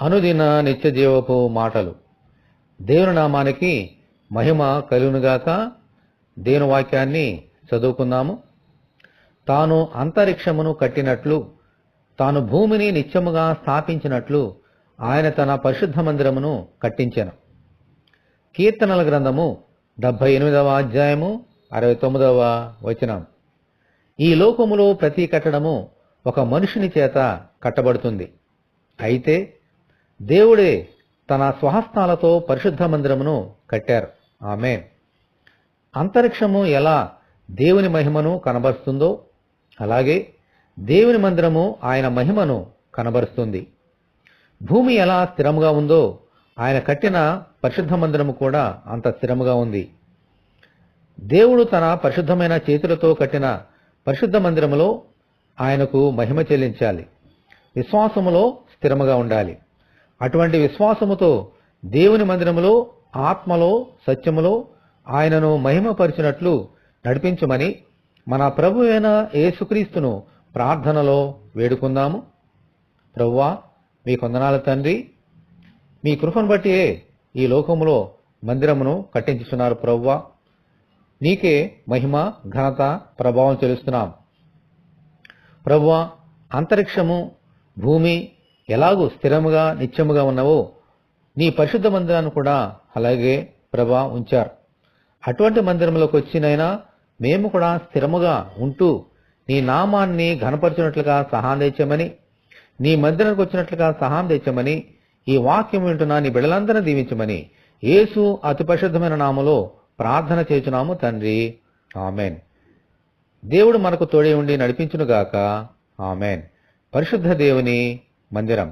అనుదిన నిత్యజీవపు మాటలు. దేవుని నామానికి మహిమ కలుగునుగాక దేవుని వాక్యాన్ని చదువుకుందాము. తాను అంతరిక్షమును కట్టినట్లు తాను భూమిని నిత్యముగా స్థాపించినట్లు ఆయన తన పరిశుద్ధ మందిరమును కట్టించెను. కీర్తనల గ్రంథము డెబ్భై ఎనిమిదవ అధ్యాయము అరవై తొమ్మిదవ వచనం. ఈ లోకములో ప్రతి కట్టడము ఒక మనుషుని చేత కట్టబడుతుంది. అయితే దేవుడే తన స్వహస్తాలతో పరిశుద్ధ మందిరమును కట్టారు. ఆమె అంతరిక్షము ఎలా దేవుని మహిమను కనబరుస్తుందో అలాగే దేవుని మందిరము ఆయన మహిమను కనబరుస్తుంది. భూమి ఎలా స్థిరముగా ఉందో ఆయన కట్టిన పరిశుద్ధ మందిరము కూడా అంత స్థిరముగా ఉంది. దేవుడు తన పరిశుద్ధమైన చేతులతో కట్టిన పరిశుద్ధ మందిరములో ఆయనకు మహిమ చెల్లించాలి. విశ్వాసములో స్థిరముగా ఉండాలి. అటువంటి విశ్వాసముతో దేవుని మందిరములో ఆత్మలో సత్యములో ఆయనను మహిమపరిచినట్లు నడిపించమని మన ప్రభు అయిన యేసుక్రీస్తును ప్రార్థనలో వేడుకుందాము. ప్రవ్వా మీ కొందనాల తండ్రి మీ కృపను బట్టియే ఈ లోకములో మందిరమును కట్టించుతున్నారు ప్రవ్వా. నీకే మహిమ ఘనత ప్రభావం చెలుస్తున్నాం ప్రవ్వా అంతరిక్షము భూమి ఎలాగూ స్థిరముగా నిత్యముగా ఉన్నవో నీ పరిశుద్ధ మందిరాన్ని కూడా అలాగే ప్రభా ఉంచారు. అటువంటి మందిరంలోకి వచ్చినైనా మేము కూడా స్థిరముగా ఉంటూ నీ నామాన్ని ఘనపరచినట్లుగా సహాయం తెచ్చమని నీ మందిరానికి వచ్చినట్లుగా సహాయం తెచ్చామని ఈ వాక్యం వింటున్న నీ బిడలందరినీ దీవించమని యేసు అతి పరిశుద్ధమైన నామలో ప్రార్థన చేచున్నాము తండ్రి. ఆమెన్. దేవుడు మనకు తోడే ఉండి నడిపించునుగాక. ఆమెన్. పరిశుద్ధ దేవుని मंदिरम